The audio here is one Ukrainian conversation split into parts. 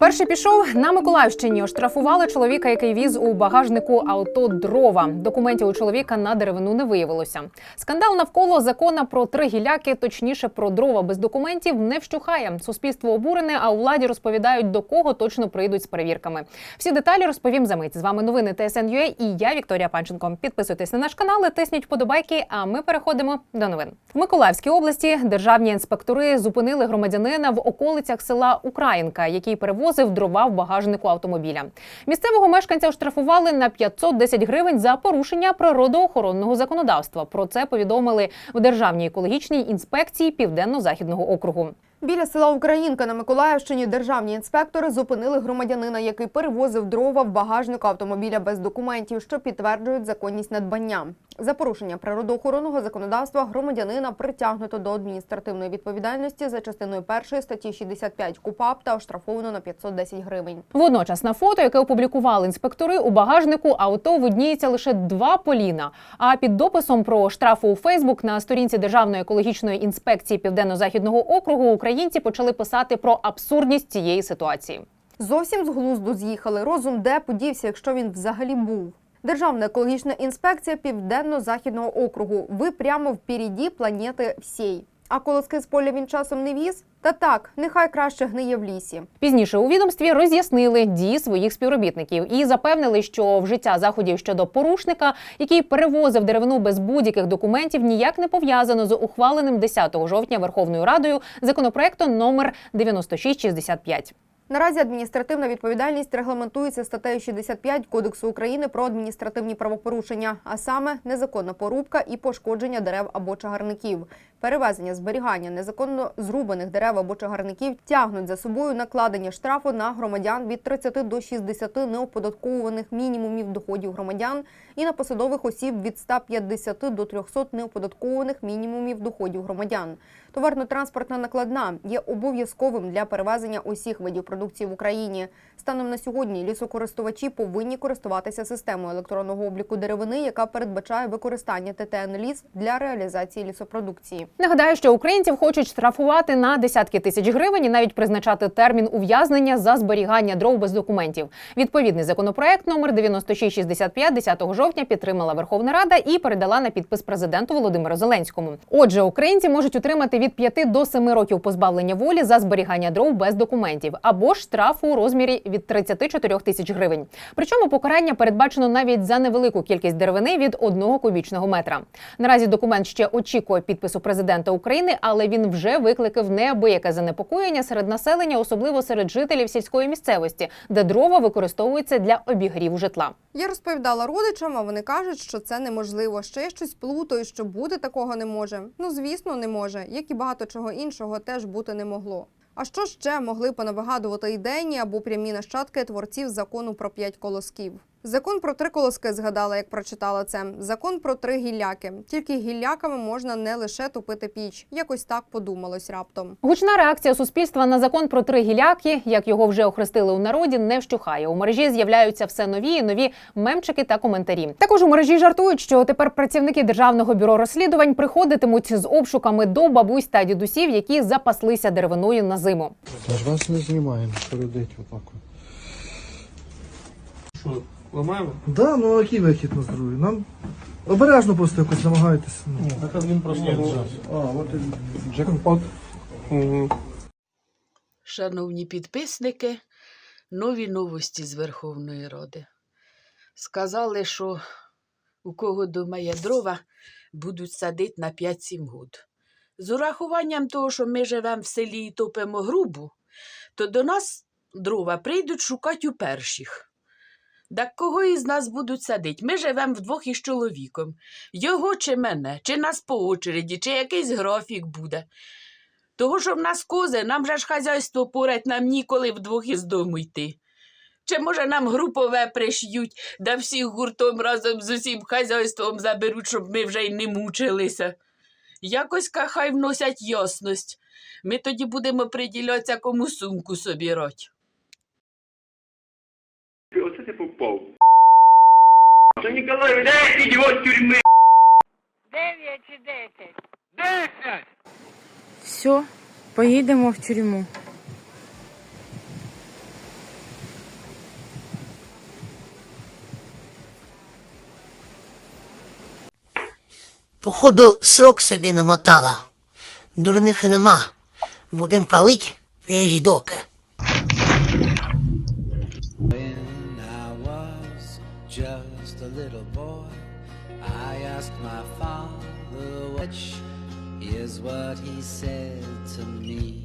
Перший пішов на Миколаївщині. Оштрафували чоловіка, який віз у багажнику авто дрова. Документів у чоловіка на деревину не виявилося. Скандал навколо закона про три гіляки, точніше про дрова без документів, не вщухає. Суспільство обурене, а у владі розповідають, до кого точно прийдуть з перевірками. Всі деталі розповім за мить. З вами новини ТСНЮА і я Вікторія Панченко. Підписуйтесь на наш канал, і тисніть вподобайки. А ми переходимо до новин. В Миколаївській області державні інспектори зупинили громадянина в околицях села Українка, який перевозив дрова в багажнику автомобіля. Місцевого мешканця оштрафували на 510 гривень за порушення природоохоронного законодавства. Про це повідомили в Державній екологічній інспекції Південно-Західного округу. Біля села Українка на Миколаївщині державні інспектори зупинили громадянина, який перевозив дрова в багажнику автомобіля без документів, що підтверджують законність надбання. За порушення природоохоронного законодавства громадянина притягнуто до адміністративної відповідальності за частиною першої статті 65 КУПАП та оштрафовано на 510 гривень. Водночас на фото, яке опублікували інспектори, у багажнику авто видніється лише два поліна. А під дописом про штрафи у Фейсбук на сторінці Державної екологічної інспекції Південно-Західного округу українці почали писати про абсурдність цієї ситуації. Зовсім з глузду з'їхали. Розум де подівся, якщо він взагалі був. Державна екологічна інспекція Південно-Західного округу. Ви прямо впереді планети всій. А колоски з поля він часом не віз? Та так, нехай краще гниє в лісі. Пізніше у відомстві роз'яснили дії своїх співробітників і запевнили, що вжиття заходів щодо порушника, який перевозив деревину без будь-яких документів, ніяк не пов'язано з ухваленим 10 жовтня Верховною Радою законопроектом номер 9665. Наразі адміністративна відповідальність регламентується статтею 65 Кодексу України про адміністративні правопорушення, а саме незаконна порубка і пошкодження дерев або чагарників. Перевезення зберігання незаконно зрубаних дерев або чагарників тягнуть за собою накладення штрафу на громадян від 30 до 60 неоподатковуваних мінімумів доходів громадян і на посадових осіб від 150 до 300 неоподаткованих мінімумів доходів громадян. Товарно-транспортна накладна є обов'язковим для перевезення усіх видів продукції в Україні. Станом на сьогодні лісокористувачі повинні користуватися системою електронного обліку деревини, яка передбачає використання ТТН ліс для реалізації лісопродукції. Нагадаю, що українців хочуть штрафувати на десятки тисяч гривень і навіть призначати термін ув'язнення за зберігання дров без документів. Відповідний законопроект номер 9665 10 жовтня підтримала Верховна Рада і передала на підпис президенту Володимиру Зеленському. Отже, українці можуть отримати від 5 до 7 років позбавлення волі за зберігання дров без документів або штрафу у розмірі від 34 тисяч гривень. Причому покарання передбачено навіть за невелику кількість деревини від одного кубічного метра. Наразі документ ще очікує підпису президента України, але він вже викликав неабияке занепокоєння серед населення, особливо серед жителів сільської місцевості, де дрова використовуються для обігріву житла. Я розповідала родичам, а вони кажуть, що це неможливо. Що я щось плутаю, що буде такого не може. Ну звісно, не може, як і багато чого іншого теж бути не могло. А що ще могли понавигадувати ідейні або прямі нащадки творців закону про п'ять колосків? Закон про три колоски згадала, як прочитала це. Закон про три гілляки. Тільки гілляками можна не лише топити піч. Якось так подумалось раптом. Гучна реакція суспільства на закон про три гіляки, як його вже охрестили у народі, не вщухає. У мережі з'являються все нові і нові мемчики та коментарі. Також у мережі жартують, що тепер працівники державного бюро розслідувань приходитимуть з обшуками до бабусь та дідусів, які запаслися деревиною на зиму. Ми ж вас не знімаємо, що родить отак. Що, ламаємо? Да, ну а який вихід на здоров'я? Нам обережно просто якось намагайтеся. Ну. Так він просто віджав. А, от і джекпот. Угу. Шановні підписники, нові новості з Верховної Ради. Сказали, що у кого дома є дрова, будуть садити на 5-7 год. З урахуванням того, що ми живемо в селі і топимо грубу, то до нас дрова прийдуть шукати у перших. Так кого із нас будуть садити? Ми живемо вдвох із чоловіком. Його чи мене, чи нас по очереді, чи якийсь графік буде. Того, що в нас кози, нам же ж хазяйство порать, нам ніколи вдвох із дому йти. Чи може нам групове приш'ють, да всіх гуртом разом з усім хазяйством заберуть, щоб ми вже й не мучилися. Якось ка хай вносять ясність. Ми тоді будемо приділятися кому сумку собі роть. Ну, що Ніколай Віляєв його з тюрми. Дев'ять чи десять? Десять! Все, поїдемо в тюрму. Походу, срок собі намотала. Дурних нема. Будем палить, я доки. Little boy, I asked my father, which is what he said to me.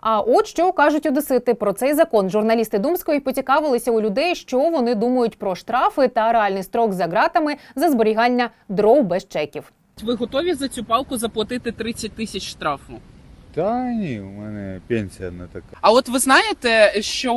А от що кажуть одесити про цей закон. Журналісти Думської поцікавилися у людей, що вони думають про штрафи та реальний строк за ґратами за зберігання дров без чеків. Ви готові за цю палку заплатити 30 тисяч штрафу? Та ні, у мене пенсія не така. А от ви знаєте, що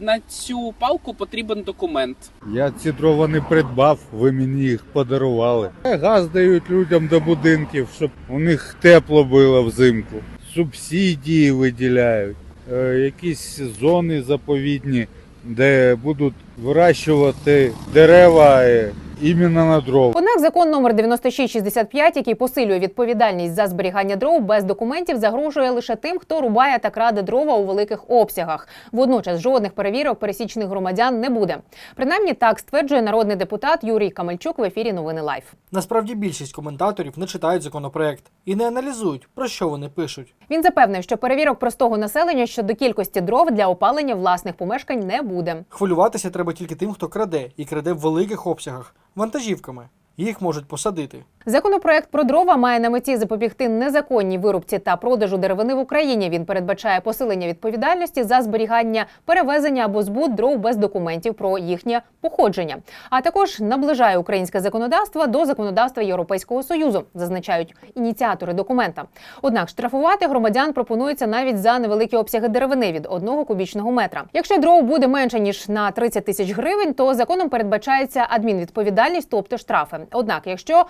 на цю палку потрібен документ? Я ці дрова не придбав, ви мені їх подарували. Газ дають людям до будинків, щоб у них тепло було взимку. Субсидії виділяють, е, якісь зони заповідні, де будуть вирощувати дерева е, іменно на дрова. Однак закон номер 9665, який посилює відповідальність за зберігання дров без документів, загрожує лише тим, хто рубає та краде дрова у великих обсягах. Водночас жодних перевірок пересічних громадян не буде. Принаймні так стверджує народний депутат Юрій Камельчук в ефірі Новини Лайф. Насправді більшість коментаторів не читають законопроект і не аналізують, про що вони пишуть. Він запевнив, що перевірок простого населення щодо кількості дров для опалення власних помешкань не буде. Хвилюватися треба тільки тим, хто краде, і краде в великих обсягах, вантажівками. Їх можуть посадити. Законопроект про дрова має на меті запобігти незаконній вирубці та продажу деревини в Україні. Він передбачає посилення відповідальності за зберігання, перевезення або збут дров без документів про їхнє походження, а також наближає українське законодавство до законодавства Європейського союзу, зазначають ініціатори документа. Однак штрафувати громадян пропонується навіть за невеликі обсяги деревини від одного кубічного метра. Якщо дров буде менше ніж на 30 тисяч гривень, то законом передбачається адмінвідповідальність, тобто штрафи. Однак, якщо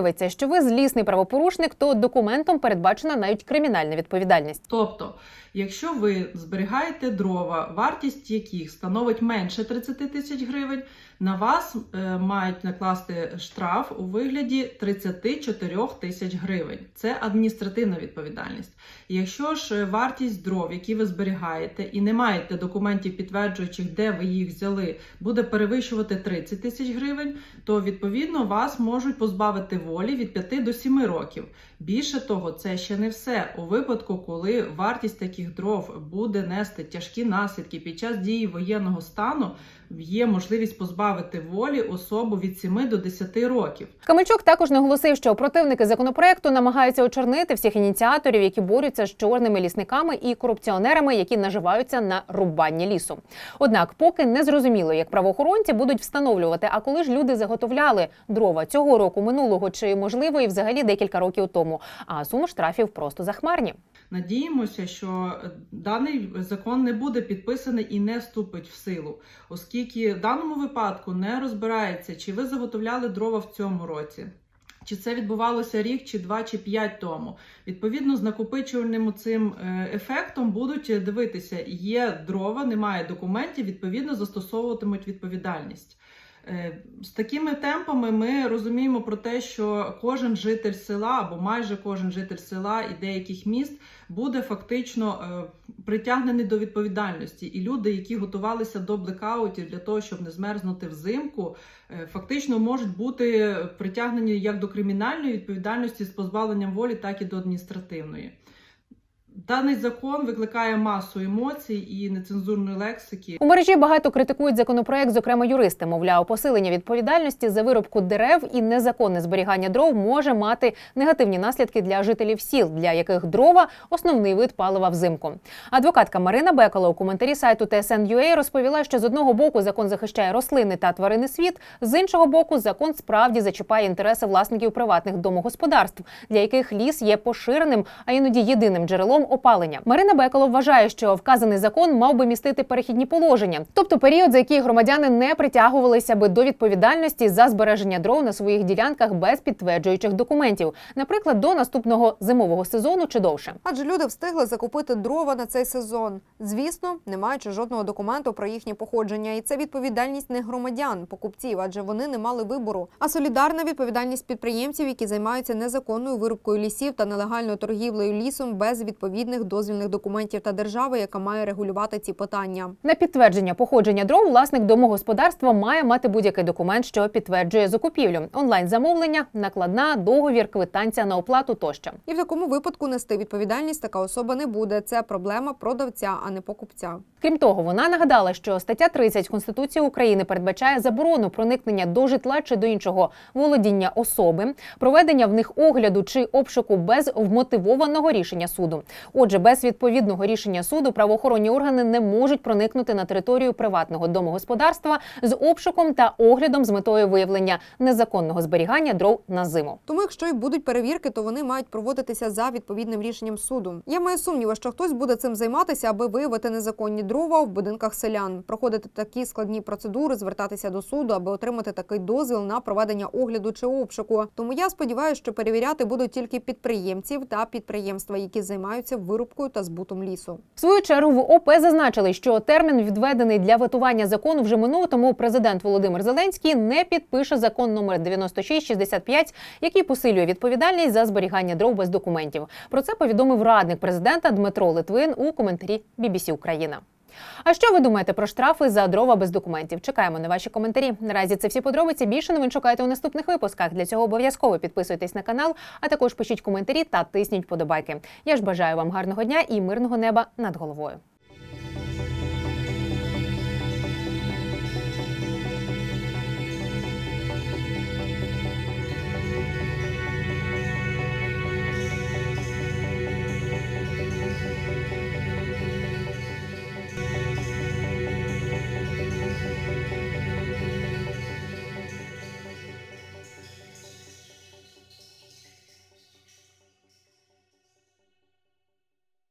виявиться, що ви злісний правопорушник, то документом передбачена навіть кримінальна відповідальність. Тобто, якщо ви зберігаєте дрова, вартість яких становить менше 30 тисяч гривень, на вас е, мають накласти штраф у вигляді 34 тисяч гривень. Це адміністративна відповідальність. Якщо ж е, вартість дров, які ви зберігаєте, і не маєте документів, підтверджуючих, де ви їх взяли, буде перевищувати 30 тисяч гривень, то відповідно вас можуть позбавити волі від 5 до 7 років. Більше того, це ще не все. У випадку, коли вартість таких дров буде нести тяжкі наслідки під час дії воєнного стану, є можливість позбавити волі особу від 7 до 10 років. Камельчук також наголосив, що противники законопроекту намагаються очорнити всіх ініціаторів, які борються з чорними лісниками і корупціонерами, які наживаються на рубанні лісу. Однак, поки не зрозуміло, як правоохоронці будуть встановлювати, а коли ж люди заготовляли дрова цього року, минулого чи можливо і взагалі декілька років тому. А суми штрафів просто захмарні. Надіємося, що даний закон не буде підписаний і не вступить в силу, оскільки в даному випадку не розбирається, чи ви заготовляли дрова в цьому році. Чи це відбувалося рік, чи два, чи п'ять тому. Відповідно, з накопичувальним цим е, ефектом будуть дивитися, є дрова, немає документів, відповідно застосовуватимуть відповідальність. Е, З такими темпами ми розуміємо про те, що кожен житель села або майже кожен житель села і деяких міст буде фактично е, притягнений до відповідальності. І люди, які готувалися до блекаутів для того, щоб не змерзнути взимку, е, фактично можуть бути притягнені як до кримінальної відповідальності з позбавленням волі, так і до адміністративної. Даний закон викликає масу емоцій і нецензурної лексики. У мережі багато критикують законопроект, зокрема юристи. Мовляв, посилення відповідальності за вирубку дерев і незаконне зберігання дров може мати негативні наслідки для жителів сіл, для яких дрова основний вид палива взимку. Адвокатка Марина Бекала у коментарі сайту TSN.ua розповіла, що з одного боку закон захищає рослини та тваринний світ, з іншого боку, закон справді зачіпає інтереси власників приватних домогосподарств, для яких ліс є поширеним, а іноді єдиним джерелом опалення. Марина Бекало вважає, що вказаний закон мав би містити перехідні положення, тобто період, за який громадяни не притягувалися би до відповідальності за збереження дров на своїх ділянках без підтверджуючих документів, наприклад, до наступного зимового сезону чи довше. Адже люди встигли закупити дрова на цей сезон. Звісно, не маючи жодного документу про їхнє походження, і це відповідальність не громадян, покупців, адже вони не мали вибору. А солідарна відповідальність підприємців, які займаються незаконною вирубкою лісів та нелегальною торгівлею лісом без відповідної відповідних дозвільних документів та держави, яка має регулювати ці питання. На підтвердження походження дров власник домогосподарства має мати будь-який документ, що підтверджує закупівлю, онлайн-замовлення, накладна, договір, квитанція на оплату тощо. І в такому випадку нести відповідальність така особа не буде. Це проблема продавця, а не покупця. Крім того, вона нагадала, що стаття 30 Конституції України передбачає заборону проникнення до житла чи до іншого володіння особи, проведення в них огляду чи обшуку без вмотивованого рішення суду. Отже, без відповідного рішення суду правоохоронні органи не можуть проникнути на територію приватного домогосподарства з обшуком та оглядом з метою виявлення незаконного зберігання дров на зиму. Тому, якщо й будуть перевірки, то вони мають проводитися за відповідним рішенням суду. Я маю сумніви, що хтось буде цим займатися, аби виявити незаконні дрова в будинках селян, проходити такі складні процедури, звертатися до суду, аби отримати такий дозвіл на проведення огляду чи обшуку. Тому я сподіваюся, що перевіряти будуть тільки підприємців та підприємства, які займаються вирубкою та збутом лісу. В свою чергу в ОП зазначили, що термін відведений для ветування закону вже минув, тому президент Володимир Зеленський не підпише закон номер 9665, який посилює відповідальність за зберігання дров без документів. Про це повідомив радник президента Дмитро Литвин у коментарі BBC Україна. А що ви думаєте про штрафи за дрова без документів? Чекаємо на ваші коментарі. Наразі це всі подробиці. Більше новин шукайте у наступних випусках. Для цього обов'язково підписуйтесь на канал, а також пишіть коментарі та тисніть подобайки. Я ж бажаю вам гарного дня і мирного неба над головою.